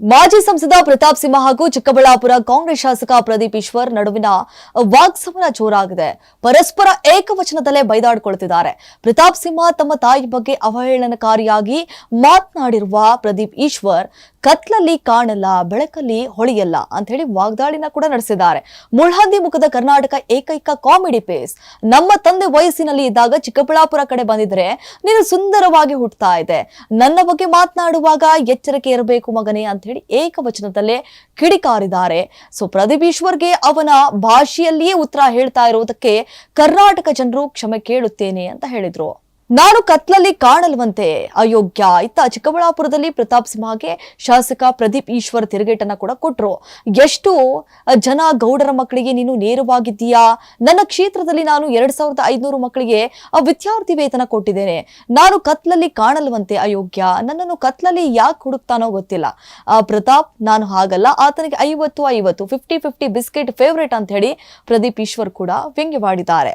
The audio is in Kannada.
ಮಾಜಿ ಸಂಸದ ಪ್ರತಾಪ್ ಸಿಂಹ ಹಾಗೂ ಚಿಕ್ಕಬಳ್ಳಾಪುರ ಕಾಂಗ್ರೆಸ್ ಶಾಸಕ ಪ್ರದೀಪ್ ಈಶ್ವರ್ ನಡುವಿನ ವಾಗ್ಸಮನ ಜೋರಾಗಿದೆ. ಪರಸ್ಪರ ಏಕವಚನದಲ್ಲೇ ಬೈದಾಡಿಕೊಳ್ಳುತ್ತಿದ್ದಾರೆ ಪ್ರತಾಪ್ ಸಿಂಹ ತಮ್ಮ ತಾಯಿ ಬಗ್ಗೆ ಅವಹೇಳನಕಾರಿಯಾಗಿ ಮಾತನಾಡಿರುವ ಪ್ರದೀಪ್ ಈಶ್ವರ್ ಕತ್ಲಲ್ಲಿ ಕಾಣಲ್ಲ, ಬೆಳಕಲ್ಲಿ ಹೊಳೆಯಲ್ಲ ಅಂತ ಹೇಳಿ ವಾಗ್ದಾಳಿನ ಕೂಡ ನಡೆಸಿದ್ದಾರೆ. ಮುಳ್ಹಂದಿ ಮುಖದ ಕರ್ನಾಟಕ ಏಕೈಕ ಕಾಮಿಡಿ ಪೇಸ್. ನಮ್ಮ ತಂದೆ ವಯಸ್ಸಿನಲ್ಲಿ ಇದ್ದಾಗ ಚಿಕ್ಕಬಳ್ಳಾಪುರ ಕಡೆ ಬಂದಿದ್ರೆ ನೀನು ಸುಂದರವಾಗಿ ಹುಟ್ಟುತ್ತಾ ಇದೆ ನನ್ನ ಬಗ್ಗೆ ಮಾತನಾಡುವಾಗ ಎಚ್ಚರಿಕೆ ಇರಬೇಕು ಮಗನೇ ಅಂತ ಹೇಳಿ ಏಕವಚನದಲ್ಲೇ ಕಿಡಿಕಾರಿದ್ದಾರೆ. ಸೊ, ಪ್ರದೀಪ್ ಈಶ್ವರ್ಗೆ ಅವನ ಭಾಷೆಯಲ್ಲಿಯೇ ಉತ್ತರ ಹೇಳ್ತಾ ಇರೋದಕ್ಕೆ ಕರ್ನಾಟಕ ಜನರು ಕ್ಷಮೆ ಕೇಳುತ್ತೇನೆ ಅಂತ ಹೇಳಿದ್ರು. ನಾನು ಕತ್ಲಲ್ಲಿ ಕಾಣಲ್ವಂತೆ. ಅಯೋಗ್ಯ. ಇತ್ತ ಚಿಕ್ಕಬಳ್ಳಾಪುರದಲ್ಲಿ ಪ್ರತಾಪ್ ಸಿಂಹಗೆ ಶಾಸಕ ಪ್ರದೀಪ್ ಈಶ್ವರ್ ತಿರುಗೇಟನ್ನ ಕೂಡ ಕೊಟ್ರು. ಎಷ್ಟು ಜನ ಗೌಡರ ಮಕ್ಕಳಿಗೆ ನೀನು ನೇರವಾಗಿದ್ದೀಯಾ? ನನ್ನ ಕ್ಷೇತ್ರದಲ್ಲಿ ನಾನು ಎರಡ್ ಸಾವಿರದ ಐದುನೂರು ಮಕ್ಕಳಿಗೆ ವಿದ್ಯಾರ್ಥಿ ವೇತನ ಕೊಟ್ಟಿದ್ದೇನೆ. ನಾನು ಕತ್ಲಲ್ಲಿ ಕಾಣಲ್ವಂತೆ, ಅಯೋಗ್ಯ. ನನ್ನನ್ನು ಕತ್ಲಲ್ಲಿ ಯಾಕೆ ಹುಡುಕ್ತಾನೋ ಗೊತ್ತಿಲ್ಲ. ಪ್ರತಾಪ್, ನಾನು ಹಾಗಲ್ಲ. ಆತನಿಗೆ ಐವತ್ತು ಐವತ್ತು ಫಿಫ್ಟಿ ಫಿಫ್ಟಿ ಬಿಸ್ಕೆಟ್ ಫೇವ್ರೇಟ್ ಅಂತ ಹೇಳಿ ಪ್ರದೀಪ್ ಈಶ್ವರ್ ಕೂಡ ವ್ಯಂಗ್ಯವಾಡಿದ್ದಾರೆ.